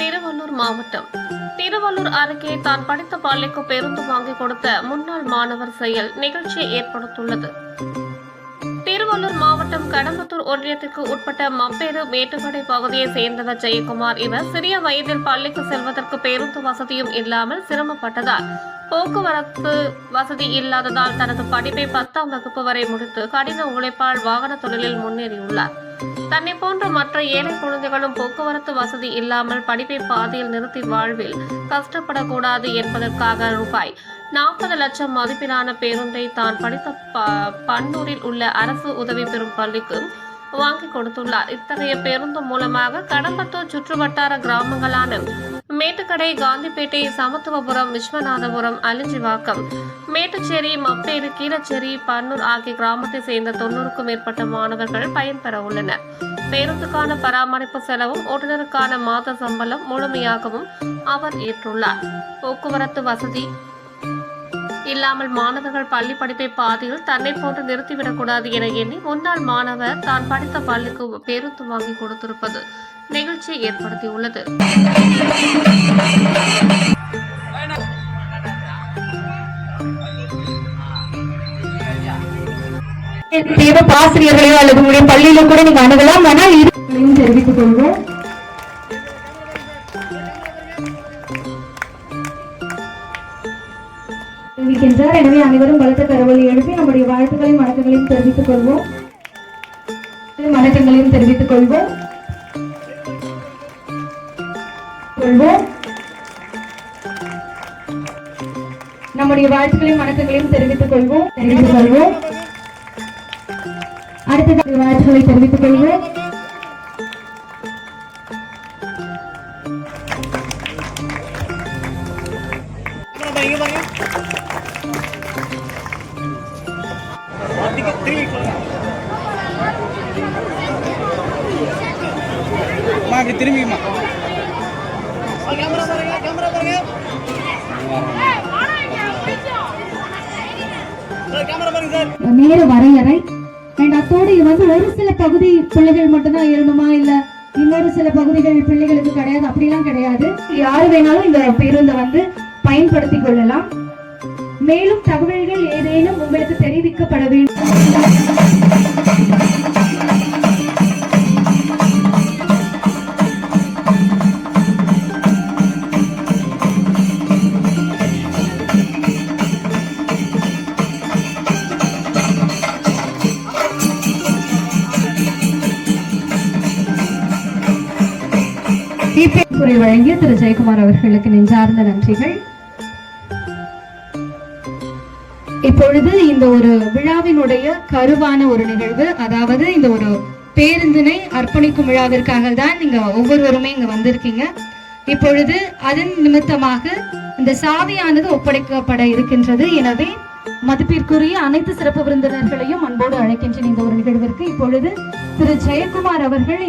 திருவள்ளூர் மாவட்டம். திருவள்ளூர் அருகே தான் படித்த பள்ளிக்கு பேருந்து வாங்கி கொடுத்த முன்னாள் மாணவர் செயல் நிகழ்ச்சியை ஏற்படுத்தியுள்ளது திருவள்ளூர் மாவட்டம் கடம்பத்தூர் ஒன்றியத்திற்கு உட்பட்ட மப்பேறு மேட்டுக்கடை பகுதியை சேர்ந்தவர் ஜெயக்குமார். இவர் சிறிய வயதில் பள்ளிக்கு செல்வதற்கு பேருந்து வசதியும் இல்லாமல் சிரமப்பட்டதால் போக்குவரத்து வசதி இல்லாததால் தனது படிப்பை பத்தாம் வகுப்பு வரை முடித்து கடின உழைப்பால் வாகன தொழிலில் முன்னேறியுள்ளார். தன்னை போன்ற மற்ற ஏழை குழந்தைகளும் போக்குவரத்து வசதி இல்லாமல் படிப்பை பாதையில் நிறுத்தி வாழ்வில் கஷ்டப்படக்கூடாது என்பதற்காக ரூபாய் நாற்பது லட்சம் மதிப்பிலான பேருந்தை தான் படித்த ப- பன்னூரில் உள்ள அரசு உதவி பெறும் பள்ளிக்கு வாங்கி கொடுத்துள்ளார். இத்தகைய பேருந்து மூலமாக கடம்பத்தூர் சுற்றுவட்டார கிராமங்களான மேட்டுக்கடை காந்திப்பேட்டை சமத்துவபுரம் விஸ்வநாதபுரம் அலிஞ்சிவாக்கம் மேட்டுச்சேரி மப்பேடு கீழச்சேரி பன்னூர் ஆகிய கிராமத்தை சேர்ந்த தொண்ணூறுக்கும் மேற்பட்ட மாணவர்கள் பயன்பெற உள்ளனர். பேருந்துக்கான பராமரிப்பு செலவும் ஓட்டுநருக்கான மாத சம்பளம் முழுமையாகவும் அவர் ஏற்றுள்ளார். போக்குவரத்து வசதி இல்லாமல் மாணவர்கள் பள்ளி படிப்பை பாதியில் தன்னை போன்று நிறுத்திவிடக்கூடாது என எண்ணி முன்னாள் மாணவர் தான் படித்த பள்ளிக்கு பேருந்து வாங்கி கொடுத்திருப்பது நிகழ்ச்சியை ஏற்படுத்தியுள்ளது. தேவ ஆசிரியர்களையோ அல்லது உங்களுடைய பள்ளியில கூட நீங்க அணுகலாம். ஆனால் இது தெரிவித்துக் கொள்வோம். தெரிவிக்கின்றார். எனவே அனைவரும் பலத்த கரவொலி எழுப்பி நம்முடைய வாழ்த்துக்களையும் வணக்கங்களையும் தெரிவித்துக் கொள்வோம். வணக்கங்களையும் தெரிவித்துக் கொள்வோம். கொள்வோம். நம்முடைய வாழ்த்துக்களையும் வணக்கங்களையும் தெரிவித்துக் கொள்வோம். தெரிவித்துக் கொள்வோம். அடுத்த வாழ்த்துக்களை தெரிவித்துக் கொள்வோம் இங்க பாருங்க அதிக திரும்பி அம்மா அப்படி திரும்பிம்மா கேமரா பாருங்க கேமரா பாருங்க சார் நேர வரையறை அண்ட் அத்தோடு இது வந்து ஒரு சில பகுதி பிள்ளைகள் மட்டும்தான் ஏறணுமா? இல்ல இன்னொரு சில பகுதிகள் பிள்ளைகளுக்கு கிடையாது? அப்படிலாம் கிடையாது. யாரு வேணாலும் இந்த பேருந்தை வந்து பயன்படுத்திக் கொள்ளலாம். மேலும் தகவல்கள் ஏதேனும் உங்களுக்கு தெரிவிக்கப்பட வேண்டும். உரை வழங்கிய திரு ஜெயக்குமார் அவர்களுக்கு நெஞ்சார்ந்த நன்றிகள். இப்பொழுது இந்த ஒரு விழாவினுடைய கருவான ஒரு நிகழ்வு அதாவது இந்த ஒரு பேருந்தினை அர்ப்பணிக்கும் விழாவிற்காக தான் நீங்க ஒவ்வொருவருமே இங்க வந்திருக்கீங்க. இப்பொழுது அதன் நிமித்தமாக இந்த சாவியானது ஒப்படைக்கப்பட இருக்கின்றது. எனவே மதிப்பிற்குரிய அனைத்து சிறப்பு விருந்தினர்களையும் அன்போடு அழைக்கின்றேன் இந்த ஒரு நிகழ்விற்கு. இப்பொழுது திரு ஜெயக்குமார் அவர்கள்